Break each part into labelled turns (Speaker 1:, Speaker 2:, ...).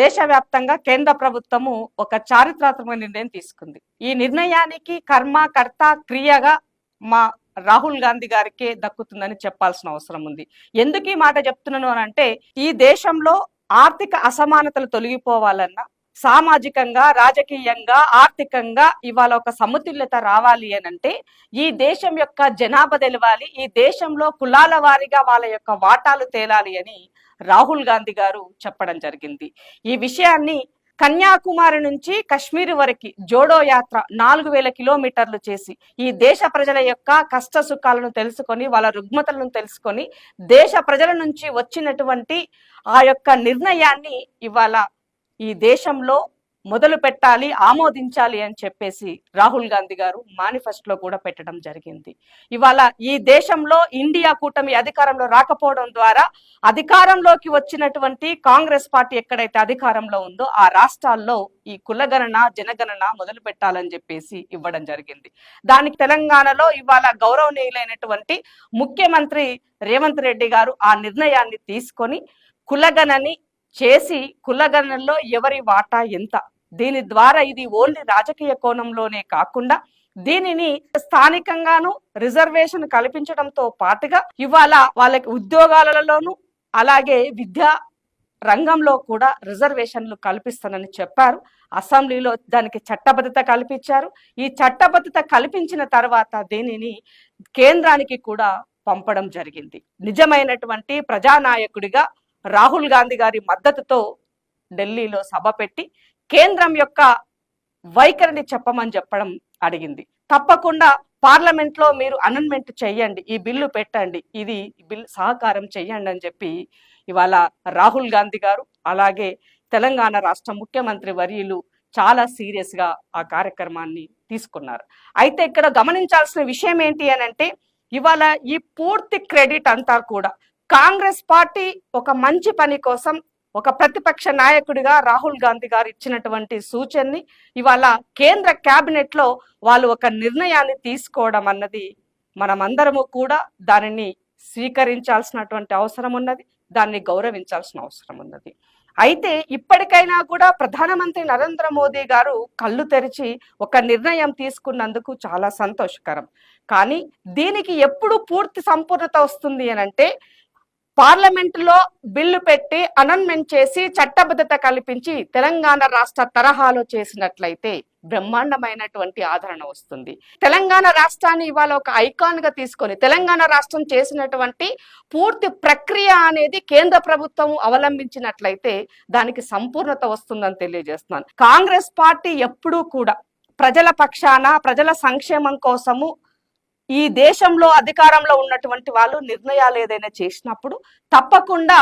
Speaker 1: దేశవ్యాప్తంగా కేంద్ర ప్రభుత్వము ఒక చారిత్రాత్మక నిర్ణయం తీసుకుంది. ఈ నిర్ణయానికి కర్మ కర్త క్రియగా మా రాహుల్ గాంధీ గారికే దక్కుతుందని చెప్పాల్సిన అవసరం ఉంది. ఎందుకు ఈ మాట చెప్తున్నాను అని అంటే ఈ దేశంలో ఆర్థిక అసమానతలు తొలగిపోవాలన్నా సామాజికంగా రాజకీయంగా ఆర్థికంగా ఇవాళ ఒక సమతుల్యత రావాలి అని అంటే ఈ దేశం యొక్క జనాభా తెలవాలి ఈ దేశంలో కులాల వారీగా వాళ్ళ యొక్క వాటాలు తేలాలి అని రాహుల్ గాంధీ గారు చెప్పడం జరిగింది. ఈ విషయాన్ని కన్యాకుమారి నుంచి కశ్మీర్ వరకు జోడో యాత్ర నాలుగు వేల కిలోమీటర్లు చేసి ఈ దేశ ప్రజల యొక్క కష్ట సుఖాలను తెలుసుకొని వాళ్ళ రుగ్మతలను తెలుసుకొని దేశ ప్రజల నుంచి వచ్చినటువంటి ఆ యొక్క నిర్ణయాన్ని ఇవాళ ఈ దేశంలో మొదలు పెట్టాలి ఆమోదించాలి అని చెప్పేసి రాహుల్ గాంధీ గారు మేనిఫెస్టోలో కూడా పెట్టడం జరిగింది. ఇవాళ ఈ దేశంలో ఇండియా కూటమి అధికారంలో రాకపోవడం ద్వారా అధికారంలోకి వచ్చినటువంటి కాంగ్రెస్ పార్టీ ఎక్కడైతే అధికారంలో ఉందో ఆ రాష్ట్రాల్లో ఈ కులగణన జనగణన మొదలు పెట్టాలని చెప్పేసి ఇవ్వడం జరిగింది. దానికి తెలంగాణలో ఇవాళ గౌరవనీయులైనటువంటి ముఖ్యమంత్రి రేవంత్ రెడ్డి గారు ఆ నిర్ణయాన్ని తీసుకొని కులగణని చేసి కులగణనలో ఎవరి వాటా ఎంత? దీని ద్వారా ఇది ఓన్లీ రాజకీయ కోణంలోనే కాకుండా దీనిని స్థానికంగాను రిజర్వేషన్ కల్పించడంతో పాటుగా ఇవాళ వాళ్ళకి ఉద్యోగాలలోను అలాగే విద్యా రంగంలో కూడా రిజర్వేషన్లు కల్పిస్తానని చెప్పారు. అసెంబ్లీలో దానికి చట్టబద్ధత కల్పించారు. ఈ చట్టబద్ధత కల్పించిన తర్వాత దీనిని కేంద్రానికి కూడా పంపడం జరిగింది. నిజమైనటువంటి ప్రజానాయకుడిగా రాహుల్ గాంధీ గారి మద్దతుతో ఢిల్లీలో సభ పెట్టి కేంద్రం యొక్క వైఖరిని చెప్పమని చెప్పడం అడిగింది. తప్పకుండా పార్లమెంట్లో మీరు అనౌన్మెంట్ చెయ్యండి ఈ బిల్లు పెట్టండి ఇది బిల్ సహకారం చెయ్యండి అని చెప్పి ఇవాళ రాహుల్ గాంధీ గారు అలాగే తెలంగాణ రాష్ట్ర ముఖ్యమంత్రి వర్యులు చాలా సీరియస్గా ఆ కార్యక్రమాన్ని తీసుకున్నారు. అయితే ఇక్కడ గమనించాల్సిన విషయం ఏంటి అని అంటే ఇవాళ ఈ పూర్తి క్రెడిట్ అంతా కూడా కాంగ్రెస్ పార్టీ ఒక మంచి పని కోసం ఒక ప్రతిపక్ష నాయకుడిగా రాహుల్ గాంధీ గారు ఇచ్చినటువంటి సూచనని ఇవాళ కేంద్ర కేబినెట్లో వాళ్ళు ఒక నిర్ణయాన్ని తీసుకోవడం అన్నది మనమందరము కూడా దానిని స్వీకరించాల్సినటువంటి అవసరం ఉన్నది దాన్ని గౌరవించాల్సిన అవసరం ఉన్నది. అయితే ఇప్పటికైనా కూడా ప్రధానమంత్రి నరేంద్ర మోదీ గారు కళ్ళు తెరిచి ఒక నిర్ణయం తీసుకున్నందుకు చాలా సంతోషకరం. కానీ దీనికి ఎప్పుడు పూర్తి సంపూర్ణత వస్తుంది అని పార్లమెంట్లో బిల్లు పెట్టి అనౌన్మెంట్ చేసి చట్టబద్ధత కల్పించి తెలంగాణ రాష్ట్ర తరహాలో చేసినట్లయితే బ్రహ్మాండమైనటువంటి ఆదరణ వస్తుంది. తెలంగాణ రాష్ట్రాన్ని ఇవాళ ఒక ఐకాన్గా తీసుకొని తెలంగాణ రాష్ట్రం చేసినటువంటి పూర్తి ప్రక్రియ అనేది కేంద్ర ప్రభుత్వం అవలంబించినట్లయితే దానికి సంపూర్ణత వస్తుందని తెలియజేస్తున్నాను. కాంగ్రెస్ పార్టీ ఎప్పుడూ కూడా ప్రజల పక్షాన ప్రజల సంక్షేమం కోసము ఈ దేశంలో అధికారంలో ఉన్నటువంటి వాళ్ళు నిర్ణయాలు ఏదైనా చేసినప్పుడు తప్పకుండా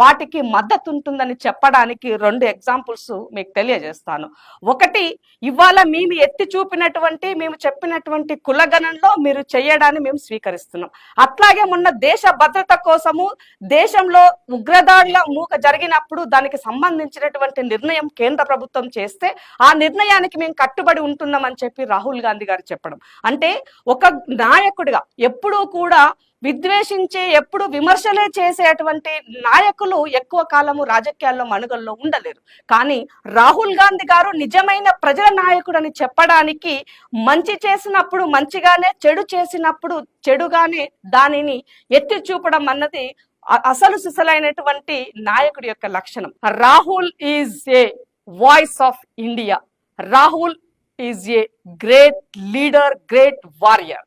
Speaker 1: వాటికి మద్దతు ఉంటుందని చెప్పడానికి రెండు ఎగ్జాంపుల్స్ మీకు తెలియజేస్తాను. ఒకటి ఇవాళ మేము ఎత్తి చూపినటువంటి మేము చెప్పినటువంటి కులగణంలో మీరు చేయడాన్ని మేము స్వీకరిస్తున్నాం. అట్లాగే మొన్న దేశ భద్రత కోసము దేశంలో ఉగ్రదాడుల మూక జరిగినప్పుడు దానికి సంబంధించినటువంటి నిర్ణయం కేంద్ర ప్రభుత్వం చేస్తే ఆ నిర్ణయానికి మేము కట్టుబడి ఉంటున్నామని చెప్పి రాహుల్ గాంధీ గారు చెప్పడం. అంటే ఒక నాయకుడిగా ఎప్పుడూ కూడా విద్వేషించే ఎప్పుడు విమర్శలే చేసేటువంటి నాయకులు ఎక్కువ కాలము రాజకీయాల్లో మనుగల్లో ఉండలేరు. కానీ రాహుల్ గాంధీ గారు నిజమైన ప్రజల నాయకుడు అని చెప్పడానికి మంచి చేసినప్పుడు మంచిగానే చెడు చేసినప్పుడు చెడుగానే దానిని ఎత్తి చూపడం అన్నది అసలు సిసలైనటువంటి నాయకుడి యొక్క లక్షణం. Rahul is a voice of India. Rahul is a great leader great warrior.